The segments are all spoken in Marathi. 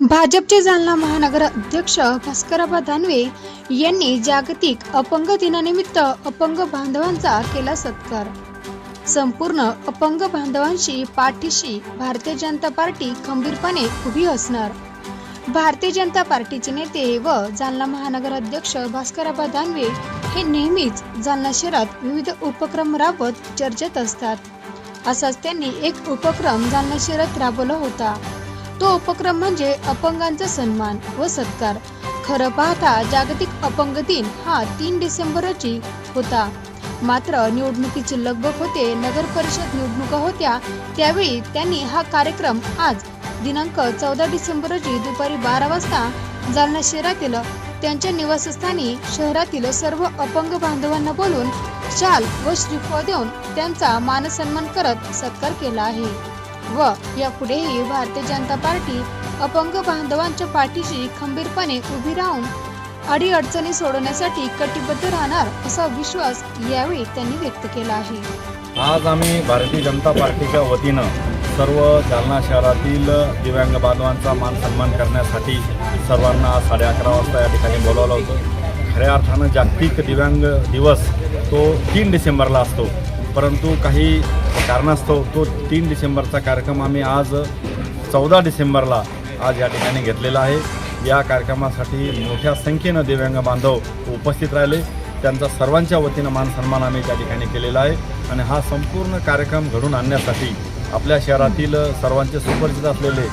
भाजपचे जालना महानगर अध्यक्ष भास्करबा दानवे यांनी जागतिक अपंग दिनानिमित्त अपंग बांधवांचा केला सत्कार. संपूर्ण अपंग बांधवांशी पाठीशी भारतीय जनता पार्टी खंबीरपणे उभी असणार. भारतीय जनता पार्टीचे नेते व जालना महानगर अध्यक्ष भास्करबा दानवे हे नेहमीच जालना शहरात विविध उपक्रम राबवत चर्चेत असतात. असाच त्यांनी एक उपक्रम जालना शहरात राबवला होता. तो उपक्रम म्हणजे अपंगांचा सन्मान व सत्कार. खरं पाहता जागतिक अपंग दिन हा तीन डिसेंबर रोजी होता. मात्र निवडणुकीची लगबग होते नगर परिषद निवडणुका होत्या त्यावेळी त्यांनी हा कार्यक्रम आज दिनांक चौदा डिसेंबर रोजी दुपारी बारा वाजता जालना शहरातील त्यांच्या निवासस्थानी शहरातील सर्व अपंग बांधवांना बोलून शाल व श्रीफळ देऊन त्यांचा मानसन्मान करत सत्कार केला आहे. व यापुढेही भारतीय जनता पार्टी अपंग बांधवांच्या पाठीशी खंबीरपणे उभी राहून अडीअडचणी सोडवण्यासाठी कटिबद्ध राहणार असा विश्वास यावेळी त्यांनी व्यक्त केला आहे. आज आम्ही भारतीय जनता पार्टीच्या वतीनं सर्व जालना शहरातील दिव्यांग बांधवांचा मान सन्मान करण्यासाठी सर्वांना आज साडे अकरा वाजता या ठिकाणी बोलावलं होतं. खऱ्या अर्थानं जागतिक दिव्यांग दिवस तो तीन डिसेंबरला असतो. परंतु काही कारणास्तव तो तीन डिसेंबरचा कार्यक्रम आम्ही आज चौदा डिसेंबरला आज या ठिकाणी घेतलेला आहे. या कार्यक्रमासाठी मोठ्या संख्येनं दिव्यांग बांधव उपस्थित राहिले. त्यांचा सर्वांच्या वतीनं मान सन्मान आम्ही त्या ठिकाणी केलेला आहे. आणि हा संपूर्ण कार्यक्रम घडून आणण्यासाठी आपल्या शहरातील सर्वांचे सुपरिचित असलेले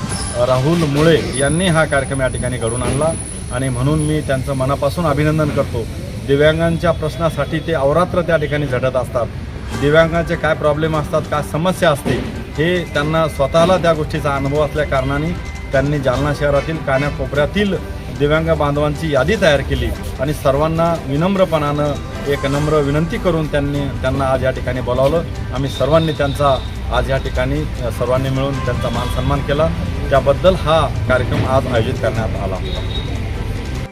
राहुल मुळे यांनी हा कार्यक्रम या ठिकाणी घडून आणला. आणि म्हणून मी त्यांचं मनापासून अभिनंदन करतो. दिव्यांगांच्या प्रश्नासाठी ते अवरात्र त्या ठिकाणी झटत असतात. दिव्यांगाचे काय प्रॉब्लेम असतात काय समस्या असते हे त्यांना स्वतःला त्या गोष्टीचा अनुभव असल्या कारणाने त्यांनी जालना शहरातील कानाकोपऱ्यातील दिव्यांग बांधवांची यादी तयार केली आणि सर्वांना विनम्रपणानं एक नम्र विनंती करून त्यांनी त्यांना आज या ठिकाणी बोलावलं. आम्ही सर्वांनी त्यांचा आज या ठिकाणी सर्वांनी मिळून त्यांचा मान सन्मान केला. त्याबद्दल हा कार्यक्रम आज आयोजित करण्यात आला.